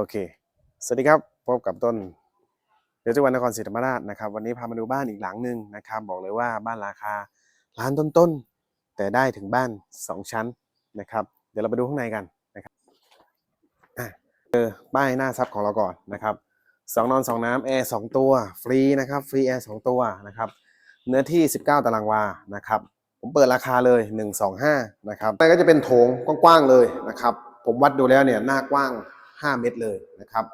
โอเค สวัสดีครับพบกับต้น เดี๋ยวจังหวัดนครศรีธรรมราชนะครับ วันนี้พามาดูบ้านอีกหลังหนึ่งนะครับ บอกเลยว่าบ้านราคาล้านต้นๆ แต่ได้ถึงบ้าน 2 ชั้นนะครับ เดี๋ยวเราไปดูข้างในกันนะครับอะเจอป้ายหน้าซับของเราก่อนนะครับสองนอนสองน้ำแอร์สองตัวฟรีนะครับฟรีแอร์สองตัวนะครับเนื้อที่ 19 ตารางวานะครับผมเปิดราคาเลย 125นะครับมันก็จะเป็นโถงกว้างๆเลยนะครับ ผมวัดดูแล้วเนี่ยหน้ากว้าง 5 เมตรเลยนะครับ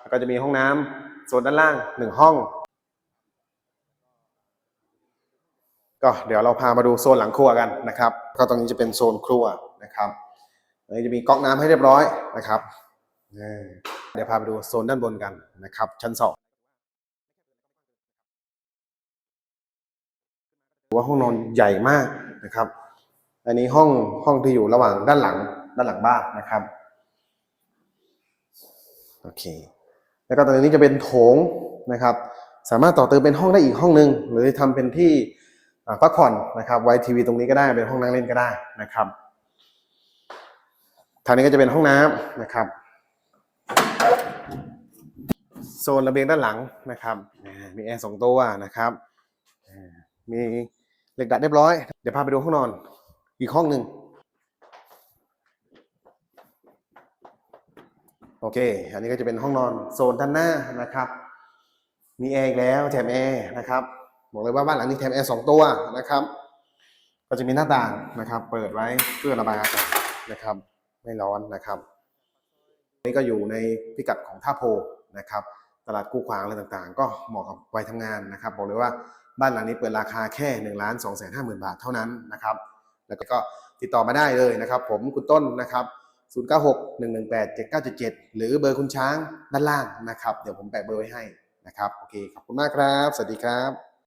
แล้วก็จะมีห้องน้ำโซนด้านล่าง 1 ห้อง ก็เดี๋ยวเราพามาดูโซนหลังครัวกันนะครับ ก็ตรงนี้จะเป็นโซนครัวนะครับนี้จะมีก๊อกน้ำให้เรียบร้อยนะครับเดี๋ยวพาไปดูโซนด้านบนกันนะครับ ชั้นสองว่าห้องนอนใหญ่มากนะครับ อันนี้ห้องห้องที่อยู่ระหว่างด้านหลัง ด้านหลังบ้านนะครับโอเคแล้วก็ตรงนี้จะเป็นโถงนะครับ สามารถต่อเติมเป็นห้องได้อีกห้องหนึ่งหรือทำเป็นที่พักผ่อนนะครับไว้ทีวีตรงนี้ก็ได้เป็นห้องนั่งเล่นก็ได้นะครับทางนี้ก็จะเป็นห้องน้ำนะครับโซนระเบียงด้านหลังนะครับมีแอร์สองตัวนะครับมีเหล็กดัดเรียบร้อย เดี๋ยวพาไปดูห้องนอน อีกห้องหนึ่ง โอเค อันนี้ก็จะเป็นห้องนอนโซนด้านหน้านะครับ มีแอร์อีกแล้วแถมแอร์นะครับ บอกเลยว่าบ้านหลังนี้แถมแอร์สองตัวนะครับ ก็จะมีหน้าต่างนะครับ เปิดไว้เพื่อระบายอากาศนะครับ ไม่ร้อนนะครับ นี่ก็อยู่ในพิกัดของท่าโพนะครับ ตลาดกู้ขวางอะไรต่างๆ ก็เหมาะกับวัยทำงานนะครับ บอกเลยว่าบ้านหลังนี้เปิดราคาแค่1นึ่งล้านสองแสนห้าหมื่นบาทเท่านั้นนะครับ แล้วก็ติดต่อมาได้เลยนะครับ ผมคุณต้นนะครับ 0 9 6 1 1 8 7 9 7 7 หรือเบอร์คุณช้างด้านล่างนะครับ เดี๋ยวผมแปะเบอร์ไว้ให้นะครับ โอเค ขอบคุณมากครับ สวัสดีครับ